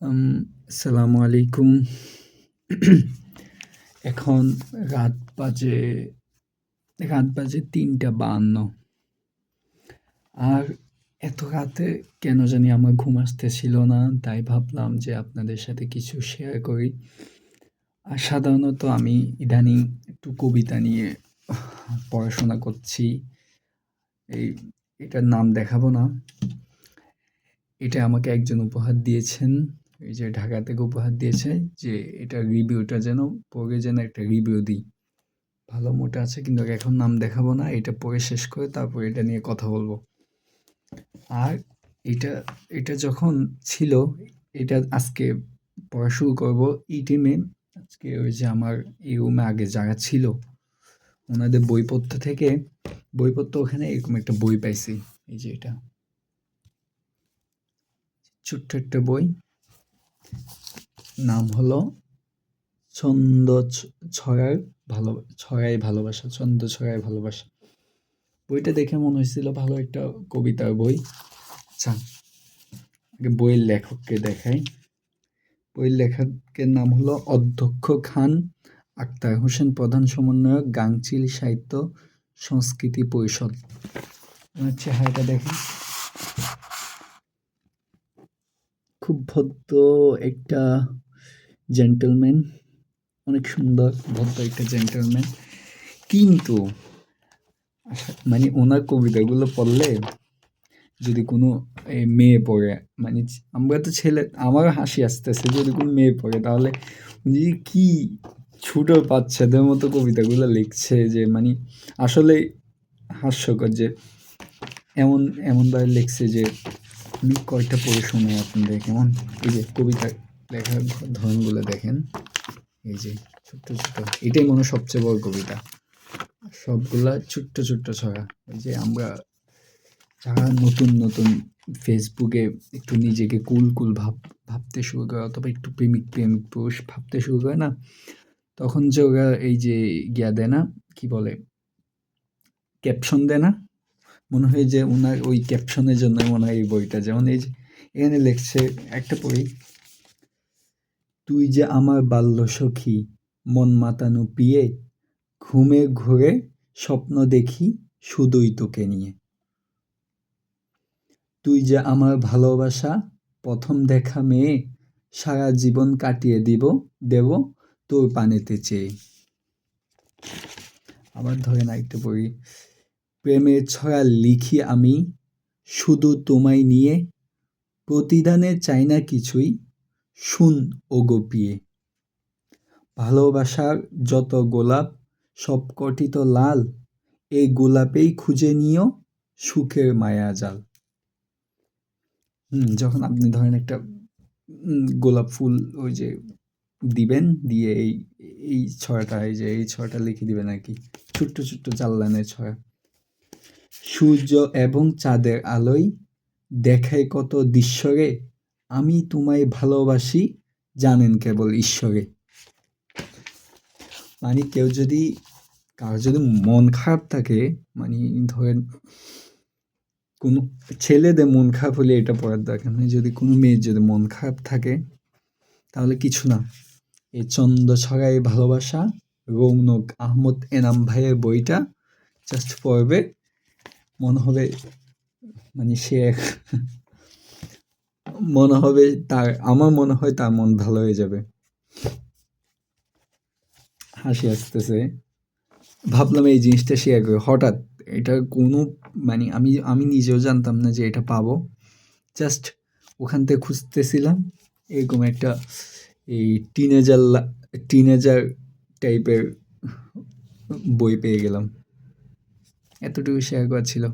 আসসালামু আলাইকুম। এখন রাত বাজে রাত বাজে ৩টা৫২। আর এত রাতে কেন জানি আমার ঘুম আসতেছিল না। তাই ভাবলাম যে আপনাদের সাথে কিছু শেয়ার করি। আর সাধারণত আমি ইদানিং একটু কবিতা নিয়ে পড়াশোনা করছি। এই, এটার নাম দেখাবো না। এটা আমাকে একজন উপহার দিয়েছেন। এই যে ঢাকা থেকে উপহার দিয়েছে যে এটা রিভিউটা যেন পড়ে যেন একটা রিভিউ দিই। ভালো মোটা আছে কিন্তু এখন নাম দেখাবো না। এটা পড়ে শেষ করে তারপর এটা নিয়ে কথা বলব। আর এটা এটা যখন ছিল, এটা আজকে পড়া শুরু করব এই টাইমে আজকে ওই যে আমার এই রুমে আগে যারা ছিল, ওনাদের বইপত্র থেকে, বইপত্র ওখানে এরকম একটা বই পাইছি। এই যে এটা। ছোট্ট একটা বই। নাম হলো ছন্দ ছড়ার ভালো, ছড়াই ভালোবাসা ছন্দ ছড়াই ভালোবাসা। বইটা দেখে মনে হয়েছিল ভালো একটা কবিতার বই। আচ্ছা আগে বইয়ের লেখককে দেখাই। বইয়ের লেখকের নাম হলো অধ্যক্ষ খান, আক্তার হোসেন প্রধান সমন্বয়ক গাংচিল সাহিত্য সংস্কৃতি পরিষদ। ওনার চেহারাটা দেখেন। খুব ভদ্র একটা জেন্টলম্যান। অনেক সুন্দর ভদ্র একটা জেন্টলম্যান। কিন্তু মানে ওনার কবিতাগুলো পড়লে যদি কোনো মেয়ে পড়ে মানে আমরা তো ছেলে, আমারও হাসি আসতেছে যদি কোনো মেয়ে পড়ে, তাহলে উনি কি ছোট বাচ্চাদের মতো কবিতাগুলো লিখছে যে মানে আসলেই হাস্যকর যে, এমন, এমনভাবে লিখছে যে আমি কয়েকটা পড়ে শোনাই আপনাদের, কেমন? এই যে কবিতা লেখার ধরনগুলো দেখেন। এই যে ছোট্ট, ছোট্ট এটাই মনে সবচেয়ে বড় কবিতা। সবগুলা ছোট্ট, ছোট্ট ছড়া। ওই যে আমরা যারা নতুন, নতুন ফেসবুকে একটু নিজেকে কুল, কুল ভাব ভাবতে শুরু করে অথবা একটু প্রেমিক, প্রেমিক পুরুষ ভাবতে শুরু করে না? তখন যে ওরা এই যে গিয়া দেয় না? কি বলে? ক্যাপশন দেয় না? মনে হয় যে ওনার ওই ক্যাপশনের জন্য মনে হয় এই বইটা। যেমন এই যে এখানে লিখছে একটা পড়ি। তুই যে আমার বাল্য বাল্যসখী, মন মাতানো পিয়ে, ঘুমে ঘোরে স্বপ্ন দেখি শুধুই তোকে নিয়ে। তুই যে আমার ভালোবাসা, প্রথম দেখা মেয়ে, সারা জীবন কাটিয়ে দিব, দেব তোর পানেতে চেয়ে। আবার ধরেন আরেকটা পড়ি। প্রেমের ছড়া লিখি আমি, শুধু তোমায় নিয়ে, প্রতিদানে চাই না কিছুই শুন ওগো পিয়ে। ভালোবাসার যত গোলাপ সবকটি তো লাল এই গোলাপেই খুঁজে নিও সুখের মায়াজাল। হুম যখন আপনি ধরেন একটা গোলাপ ফুল ওই যে দিবেন দিয়ে এই এই ছয়টা এই যে এই ছয়টা লিখে দিবেন আর কি ছোট্ট, ছোট্ট ৪ লাইনের ছড়া। সূর্য এবং চাঁদের আলোয় দেখায় কত দৃশ্যরে আমি তোমায় ভালোবাসি, জানেন কেবল ঈশ্বরে। মানে কেউ যদি, কারও যদি মন খারাপ থাকে মানে ধরেন, কোনো ছেলেদের মন খারাপ হলে এটা পড়ার দরকার নেই। যদি কোনো মেয়ের যদি মন খারাপ থাকে, তাহলে কিছু না। এই চন্দ ছড়াই ভালোবাসা, রৌনক আহমদ এনাম ভাইয়ের বইটা জাস্ট পড়বে। মনে হবে মানে সে মনে হবে তার, আমার মনে হয় তার মন ভালো হয়ে যাবে। হাসি আসতেছে। ভাবলাম এই জিনিসটা শেয়ার করি। হঠাৎ এটা কোনো মানে আমি আমি নিজেও জানতাম না যে এটা পাবো। জাস্ট ওখান থেকে খুঁজতেছিলাম। এরকম একটা এই টিনেজার টিনেজার টাইপের বই পেয়ে গেলাম। এতটুকু শেয়ার করার ছিল।